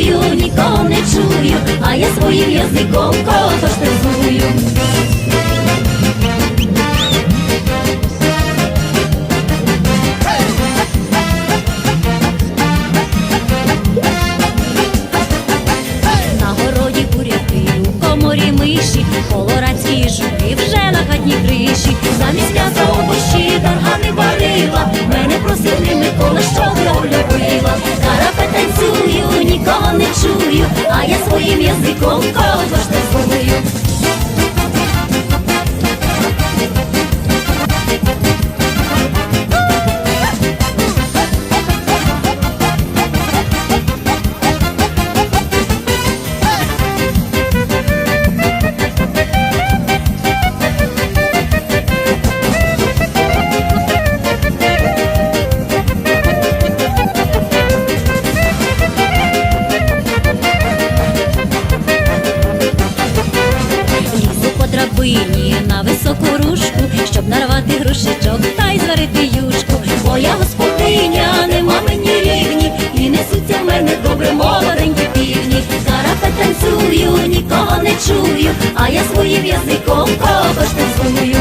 танцюю, нікого не чую, а я своїм язиком кого миші, колорадські жуки вже на хатній криші. Замість м'яса овощі таргани варила. Мене просив Микола, щоб я полюбила. Нікого не чую, а я своїм язиком кого ж на щоб нарвати грушечок та й зварити юшку. Моя господиня, нема мені рівні, і несуться в мене добре молоденькі півні. Карапе танцюю, нікого не чую, а я своїм язиком кого ж танцюю.